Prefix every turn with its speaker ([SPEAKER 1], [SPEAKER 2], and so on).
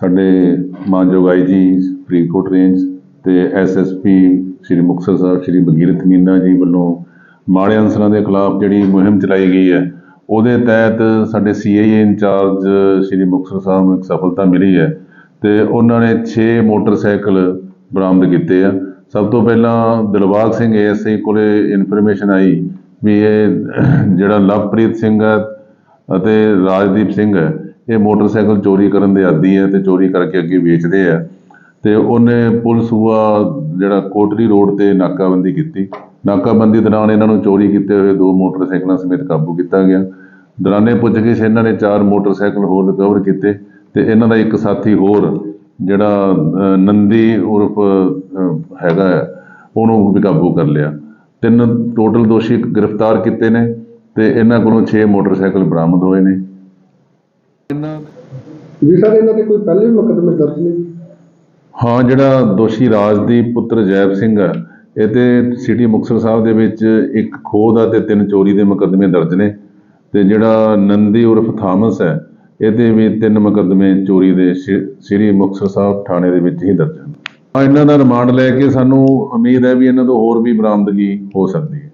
[SPEAKER 1] ਸਾਡੇ ਮਾਨਯੋਗ IG Faridkot range ਤੇ ਐਸਐਸਪੀ ਸ੍ਰੀ ਮੁਕਤਸਰ ਸਾਹਿਬ, ਸ੍ਰੀ ਬਗੀਰਤ ਮੀਨਾ ਜੀ ਵੱਲੋਂ ਮਾੜੇ ਅਨਸਰਾਂ ਦੇ ਖਿਲਾਫ ਜਿਹੜੀ ਮੁਹਿੰਮ ਚਲਾਈ ਗਈ ਹੈ, ਉਹਦੇ ਤਹਿਤ ਸਾਡੇ ਸੀਆਈਏ ਇੰਚਾਰਜ ਸ੍ਰੀ ਮੁਕਤਸਰ ਸਾਹਿਬ ਨੂੰ ਇੱਕ ਸਫਲਤਾ ਮਿਲੀ ਹੈ ਤੇ ਉਹਨਾਂ ਨੇ 6 ਮੋਟਰਸਾਈਕਲ ਬਰਾਮਦ ਕੀਤੇ ਆ। ਸਭ ਤੋਂ ਪਹਿਲਾਂ ਦਿਲਬਾਗ ਸਿੰਘ ਏਐਸਆਈ ਕੋਲੇ ਇਨਫੋਰਮੇਸ਼ਨ ਆਈ ਵੀ ਇਹ ਜਿਹੜਾ ਲਵਪ੍ਰੀਤ ਸਿੰਘ ਹੈ ਅਤੇ ਰਾਜਦੀਪ ਸਿੰਘ ਹੈ ਇਹ ਮੋਟਰਸਾਈਕਲ ਚੋਰੀ ਕਰਨ ਦੇ ਆਦੀ ਹੈ ਤੇ ਚੋਰੀ ਕਰਕੇ ਅੱਗੇ ਵੇਚਦੇ ਆ। ਤੇ ਉਹਨੇ ਪੁਲਿਸ ਹੁਆ ਜਿਹੜਾ ਕੋਟਲੀ ਰੋਡ ਤੇ ਨਾਕਾਬੰਦੀ ਕੀਤੀ। ਨਾਕਾਬੰਦੀ ਦੌਰਾਨ ਇਹਨਾਂ ਨੂੰ ਚੋਰੀ ਕੀਤੇ ਹੋਏ ਦੋ ਮੋਟਰਸਾਈਕਲਾਂ ਸਮੇਤ ਕਾਬੂ ਕੀਤਾ ਗਿਆ। ਦੌਰਾਨੇ ਪੁੱਛਗਿੱਛ ਇਹਨਾਂ ਨੇ ਚਾਰ ਮੋਟਰਸਾਈਕਲ ਹੋਰ ਰਿਕਵਰ ਕੀਤੇ ਤੇ ਇਹਨਾਂ ਦਾ ਇੱਕ ਸਾਥੀ ਹੋਰ ਜਿਹੜਾ ਨੰਦੀ ਉਰਫ ਹੈਗਾ ਹੈ, ਉਹਨੂੰ ਵੀ ਕਾਬੂ ਕਰ ਲਿਆ। ਤਿੰਨ ਟੋਟਲ ਦੋਸ਼ੀ ਗ੍ਰਿਫਤਾਰ ਕੀਤੇ ਨੇ ਤੇ ਇਹਨਾਂ ਕੋਲੋਂ 6 ਮੋਟਰਸਾਈਕਲ ਬਰਾਮਦ ਹੋਏ ਨੇ। ਇਹਨਾਂ
[SPEAKER 2] ਜੀ ਸਰ ਇਹਨਾਂ ਤੇ ਕੋਈ ਪਹਿਲੇ ਵੀ ਮੁਕੱਦਮੇ ਦਰਜ ਨੇ?
[SPEAKER 1] ਹਾਂ ਜਿਹੜਾ ਦੋਸ਼ੀ ਰਾਜਦੀਪ ਪੁੱਤਰ ਜੈਬ ਸਿੰਘ ਹੈ ਇਹ ਤੇ ਸਿਟੀ ਮੁਕਤਸਰ ਸਾਹਿਬ ਦੇ ਵਿੱਚ ਇੱਕ ਖੋਹ ਦਾ ਤੇ ਤਿੰਨ ਚੋਰੀ ਦੇ ਮੁਕੱਦਮੇ ਦਰਜ ਨੇ ਤੇ ਜਿਹੜਾ ਨੰਦੀ ਉਰਫ ਥਾਮਸ ਹੈ ਇਹਦੇ ਵੀ ਤਿੰਨ ਮੁਕੱਦਮੇ ਚੋਰੀ ਦੇ ਸ਼੍ਰੀ ਸ੍ਰੀ ਮੁਕਤਸਰ ਸਾਹਿਬ ਥਾਣੇ ਦੇ ਵਿੱਚ ਹੀ ਦਰਜ ਹਨ ਇਹਨਾਂ ਦਾ ਰਿਮਾਂਡ ਲੈ ਕੇ ਸਾਨੂੰ ਉਮੀਦ ਹੈ ਵੀ ਇਹਨਾਂ ਤੋਂ ਹੋਰ ਵੀ ਬਰਾਮਦਗੀ ਹੋ ਸਕਦੀ ਹੈ।